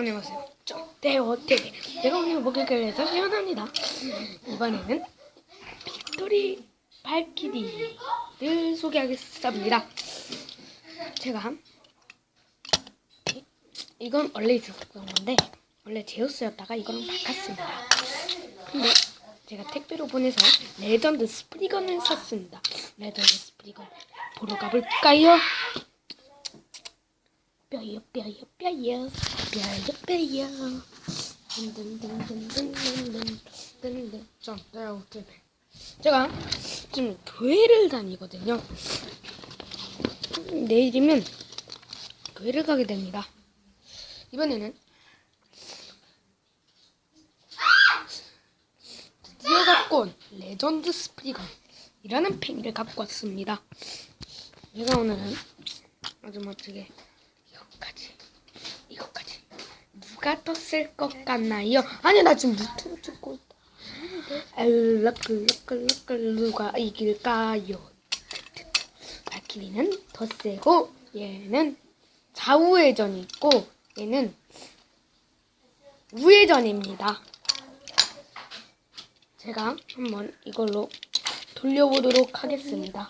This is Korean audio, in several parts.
안녕하세요. 저 대호 대대. 제가 오늘 먹을 거에서 시원합니다. 이번에는 빅토리 발키리를 소개하겠습니다. 제가 이- 이건 원래 있었던 건데 원래 제우스였다가 이거랑 바꿨습니다. 근데 제가 택배로 보내서 레전드 스프리건을 샀습니다. 레전드 스프리건 보러 가볼까요? 뼈요 뼈요 뼈요 뼈요 뼈요 든든든든든든든든 자 내가 어떻게 제가 지금 교회를 다니거든요 내일이면 교회를 가게 됩니다 이번에는 드디어 갖고 온 레전드 스프리건이라는 팽이를 갖고 왔습니다 제가 오늘은 아주 멋지게 이거까지 누가 더쓸것 같나요? 아니 나 지금 유튜브 찍고 있다 알라클라클라클 누가 이길까요? 발키리는 더 세고 얘는 좌우회전이 있고 얘는 우회전입니다 제가 한번 이걸로 돌려보도록 하겠습니다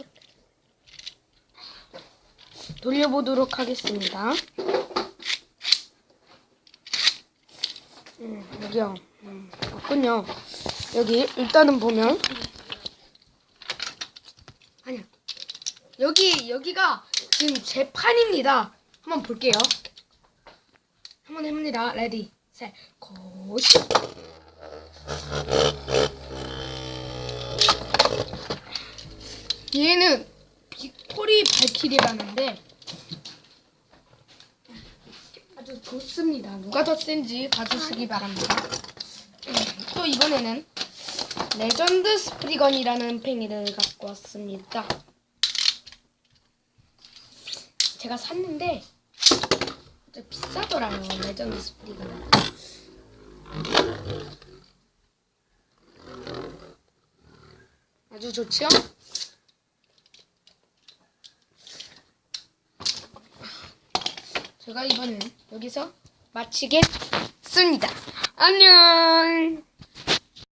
돌려보도록 하겠습니다. 음, 여기요. 음, 없군요. 여기 일단은 보면 아니야. 여기 여기가 지금 제 판입니다. 한번 볼게요. 한번 해봅니다. 레디, 셋, 고시. 얘는 빅토리 발키리라는데 아주 좋습니다. 누가 더 센지 봐주시기 바랍니다. 음, 또 이번에는 레전드 스프리건이라는 팽이를 갖고 왔습니다. 제가 샀는데 좀 비싸더라고요. 레전드 스프리건. 아주 좋죠? 제가 이번엔 여기서 마치겠습니다. 안녕.